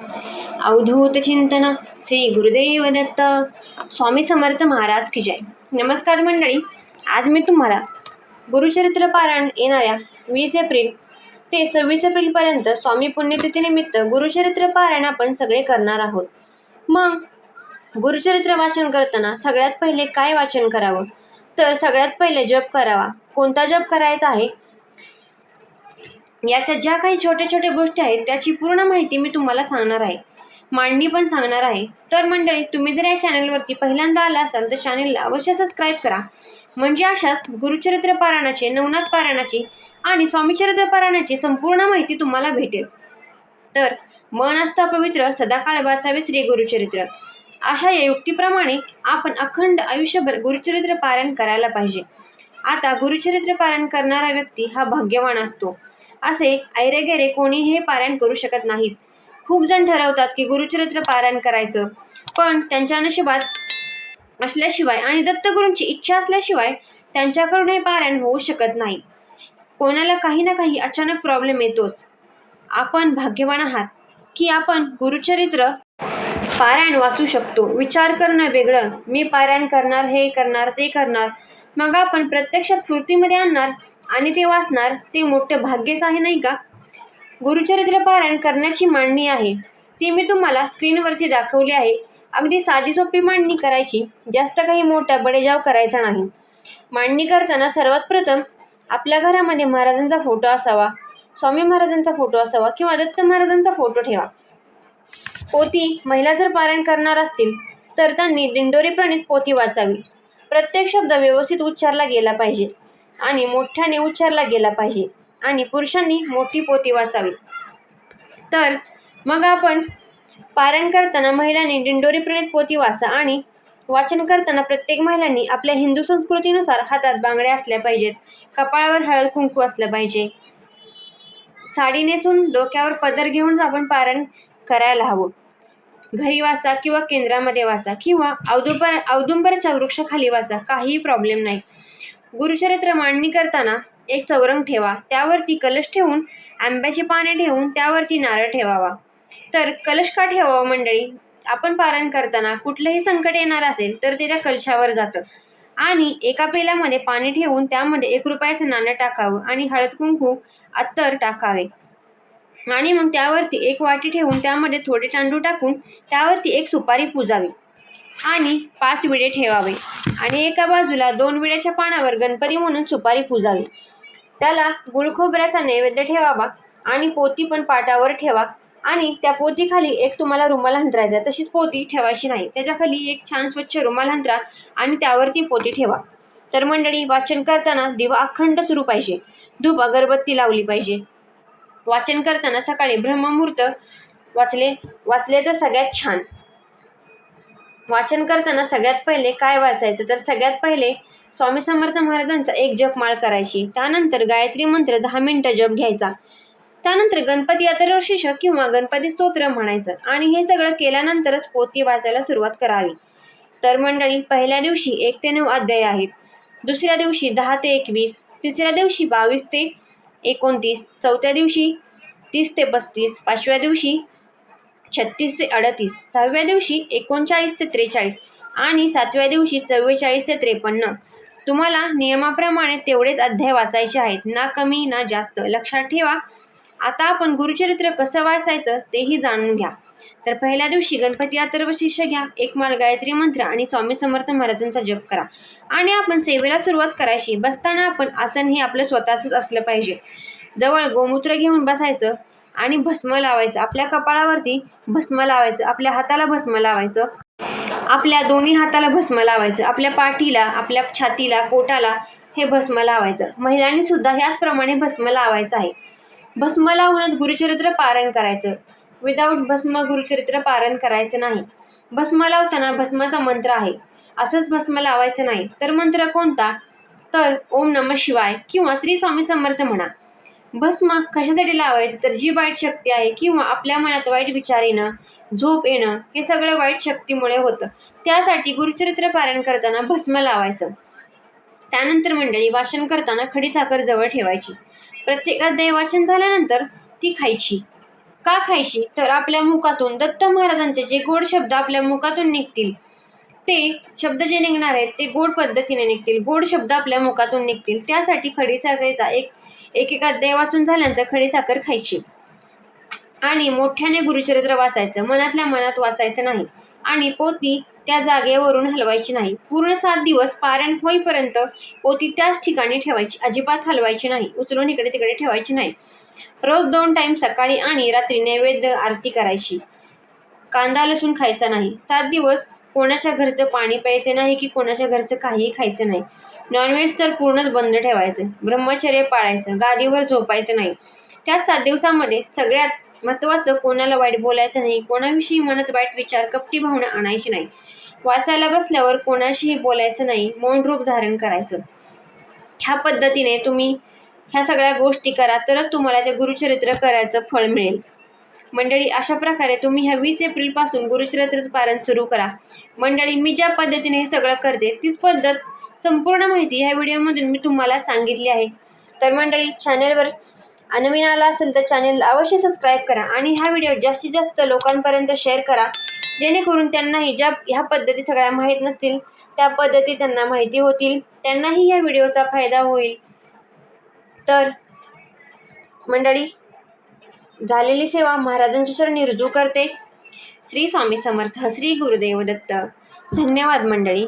अवधूत चिंतन श्री गुरुदेव दत्त स्वामी समर्थ महाराज की जय. नमस्कार मंडळी आज मी तुम्हाला गुरुचरित्र पारायण येणाऱ्या वीस एप्रिल ते सव्वीस एप्रिलपर्यंत स्वामी पुण्यतिथीनिमित्त गुरुचरित्र पारायण आपण सगळे करणार आहोत. मग गुरुचरित्र वाचन करताना सगळ्यात पहिले काय वाचन करावं? तर सगळ्यात पहिले जप करावा. कोणता जप करायचा आहे? याच्या ज्या काही छोट्या छोट्या गोष्टी आहेत त्याची पूर्ण माहिती मी तुम्हाला सांगणार आहे. मांडणी पण सांगणार आहे. तर मंडळी तुम्ही जर या चॅनलवरती पहिल्यांदा आला असाल तर चॅनलला अवश्य सबस्क्राईब करा. म्हणजे अशाच गुरुचरित्र पारायणाचे नवनाथ पारायणाची आणि स्वामीचरित्र पारायणाची संपूर्ण माहिती तुम्हाला भेटेल. तर मन असता पवित्र सदाकाळ वाचावे श्री गुरुचरित्र. अशा या युक्तीप्रमाणे आपण अखंड आयुष्यभर गुरुचरित्र पारायण करायला पाहिजे. आता गुरुचरित्र पारायण करणारा व्यक्ती हा भाग्यवान असतो. असे ऐरेगेरे कोणीही हे पारायण करू शकत नाहीत. खूप जण ठरवतात की गुरुचरित्र पारायण करायचं. पण त्यांच्या नशिबात असल्याशिवाय आणि दत्तगुरूंची इच्छा असल्याशिवाय त्यांच्याकडून हे पारायण होऊ शकत नाही. कोणाला काही ना काही अचानक प्रॉब्लेम येतोच. आपण भाग्यवान आहात की आपण गुरुचरित्र पारायण वाचू शकतो. विचार करणं वेगळं. मी पारायण करणार हे करणार ते करणार. मग आपण प्रत्यक्षात कृतीमध्ये आणणार आणि ते वाचणार ते मोठं भाग्यच आहे नाही का? गुरुचरित्र पारायण करण्याची मांडणी आहे. ती मी तुम्हाला स्क्रीनवरती दाखवली आहे. अगदी साधी सोपी मांडणी करायची जास्त काही मोठा बडेजाव करायचा नाही. मांडणी करताना सर्वात प्रथम आपल्या घरामध्ये महाराजांचा फोटो असावा स्वामी महाराजांचा फोटो असावा किंवा दत्त महाराजांचा फोटो ठेवा. पोती महिला जर पारायण करणार असतील तर त्यांनी दिंडोरी प्रणित पोती वाचावी. प्रत्येक शब्द व्यवस्थित उच्चारला गेला पाहिजे आणि मोठ्याने उच्चारला गेला पाहिजे आणि पुरुषांनी मोठी पोती वाचावी. तर मग आपण पारायण करताना महिलांनी दिंडोरी प्रणित पोती वाचा आणि वाचन करताना प्रत्येक महिलांनी आपल्या हिंदू संस्कृतीनुसार हातात बांगड्या असल्या पाहिजेत कपाळावर हळद कुंकू असलं पाहिजे. साडी नेसून डोक्यावर पदर घेऊन आपण पारायण करायला हवं. घरी वाचा किंवा केंद्रामध्ये वाचा किंवा औदुंबर औदुंबरच्या वृक्षाखाली वाचा काहीही प्रॉब्लेम नाही. गुरुचरित्र मांडणी करताना एक चौरंग ठेवा. त्यावरती कलश ठेवून आंब्याची पाने ठेवून त्यावरती नारळ ठेवावा. तर कलश का ठेवावा मंडळी? आपण पारायण करताना कुठलंही संकट येणार असेल तर ते त्या कलशावर जातं. आणि एका पेल्यामध्ये पाणी ठेवून त्यामध्ये एक रुपयाचं नाणं टाकावं आणि हळद कुंकू अत्तर टाकावे. आणि मग त्यावरती एक वाटी ठेवून त्यामध्ये थोडे तांदूळ टाकून त्यावरती एक सुपारी पुजावी. आणि पाच विडे ठेवावे. आणि एका बाजूला दोन विड्याच्या पानावर गणपती म्हणून सुपारी पुजावी. त्याला गुळखोबऱ्याचा नैवेद्य ठेवावा आणि पोती पण पाटावर ठेवा. आणि त्या पोतीखाली एक तुम्हाला रुमाल हंतरायचा तशीच पोती ठेवायची नाही. त्याच्याखाली एक छान स्वच्छ रुमाल हंतरा आणि त्यावरती पोती ठेवा. तर मंडळी वाचन करताना दिवा अखंड सुरू पाहिजे. धूप अगरबत्ती लावली पाहिजे. वाचन करताना सकाळी ब्रह्ममुहूर्त वाचले वाचले तर सगळ्यात छान. वाचन करताना सगळ्यात पहिले काय वाचायचं? तर सगळ्यात पहिले स्वामी समर्थ महाराजांचा एक जपमाळ करायची. त्यानंतर गायत्री मंत्र दहा मिनटं जप घ्यायचा. त्यानंतर गणपती अथर्वशीर्ष किंवा गणपती स्तोत्र म्हणायचं. आणि हे सगळं केल्यानंतरच पोथी वाचायला सुरुवात करावी. तर मंडळी पहिल्या दिवशी एक ते नऊ अध्याय आहेत. दुसऱ्या दिवशी दहा ते एकवीस तिसऱ्या दिवशी बावीस ते एकोणतीस चौथ्या दिवशी तीस ते पस्तीस पाचव्या दिवशी छत्तीस ते अडतीस सहाव्या दिवशी एकोणचाळीस ते त्रेचाळीस आणि सातव्या दिवशी चव्वेचाळीस ते त्रेपन्न. तुम्हाला नियमाप्रमाणे तेवढेच अध्याय वाचायचे आहेत. ना कमी ना जास्त. लक्षात ठेवा. आता आपण गुरुचरित्र कसं वाचायचं तेही जाणून घ्या. तर पहिल्या दिवशी गणपती अथर्व शिष्य घ्या एक माळ गायत्री मंत्र आणि स्वामी समर्थ महाराजांचा जप करा. आणि आपण सेवेला सुरुवात करायची. बसताना आपण आसन हे आपलं स्वतःचंच असलं पाहिजे. जवळ गोमूत्र घेऊन बसायचं आणि भस्म लावायचं. आपल्या कपाळावरती भस्म लावायचं. आपल्या हाताला भस्म लावायचं. आपल्या दोन्ही हाताला भस्म लावायचं. आपल्या पाठीला आपल्या छातीला पोटाला हे भस्म लावायचं. महिलांनी सुद्धा ह्याचप्रमाणे भस्म लावायचं आहे. भस्म लावूनच गुरुचरित्र पारायण करायचं. विदाऊट भस्म गुरुचरित्र पारण करायचं नाही. भस्म लावताना भस्माचा मंत्र आहे. असंच भस्म लावायचं नाही. तर मंत्र कोणता? तर ओम नम शिवाय किंवा श्री स्वामी समर्थ म्हणा. भस्म कशासाठी लावायचं? तर जी वाईट शक्ती आहे किंवा आपल्या मनात वाईट विचार येणं झोप येणं हे सगळं वाईट शक्तीमुळे होतं. त्यासाठी गुरुचरित्र पारायण करताना भस्म लावायचं. त्यानंतर मंडळी वाचन करताना खडी साखर जवळ ठेवायची. प्रत्येक अध्याय वाचन झाल्यानंतर ती खायची. का खायची? तर आपल्या मुखातून दत्त महाराजांचे जे गोड शब्द आपल्या मुखातून निघतील ते शब्द जे निघणार आहेत ते गोड पद्धतीने निघतील. गोड शब्द आपल्या मुखातून निघतील. त्यासाठी खडीसाखरेचा एक एकेका अध्याय वाचून झाल्यानंतर खडीसाखर खायची. आणि मोठ्याने गुरुचरित्र वाचायचं. मनातल्या मनात वाचायचं नाही. आणि पोती त्या जागेवरून हलवायची नाही. पूर्ण सात दिवस पारायण होईपर्यंत पोती त्याच ठिकाणी ठेवायची. अजिबात हलवायची नाही. उचलून इकडे तिकडे ठेवायची नाही. रोज दोन टाइम सकाळी आणि रात्री नैवेद्य आरती करायची. कांदा लसूण खायचा नाही. सात दिवस कोणाच्या घरचं पाणी प्यायचं नाही की कोणाच्या घरचं काहीही खायचं नाही. नॉनव्हेज तर पूर्णच बंद ठेवायचं. ब्रह्मचर्य पाळायचं. गादीवर झोपायचं नाही. त्या सात दिवसामध्ये सगळ्यात महत्त्वाचं कोणाला वाईट बोलायचं नाही कोणाविषयी मनात वाईट विचार कपटी भावना आणायची नाही. वाचायला बसल्यावर कोणाशीही बोलायचं नाही मौन रूप धारण करायचं. ह्या पद्धतीने तुम्ही ह्या सगळ्या गोष्टी करा तरच तुम्हाला ते गुरुचरित्र करायचं फळ मिळेल. मंडळी अशा प्रकारे तुम्ही ह्या वीस एप्रिलपासून गुरुचरित्रचं पारण सुरू करा. मंडळी मी ज्या पद्धतीने हे सगळं करते तीच पद्धत संपूर्ण माहिती ह्या व्हिडिओमधून मी तुम्हाला सांगितली आहे. तर मंडळी चॅनलवर नवीन आला असेल तर चॅनलला अवश्य सबस्क्राईब करा आणि हा व्हिडिओ जास्तीत जास्त लोकांपर्यंत शेअर करा. जेणेकरून त्यांनाही ज्या ह्या पद्धती सगळ्या माहीत नसतील त्या पद्धती त्यांना माहिती होतील त्यांनाही या व्हिडिओचा फायदा होईल. तर मंडळी झालेली सेवा महाराजांच्या चरणी रुजू करते. श्री स्वामी समर्थ श्री गुरुदेव दत्त. धन्यवाद मंडळी.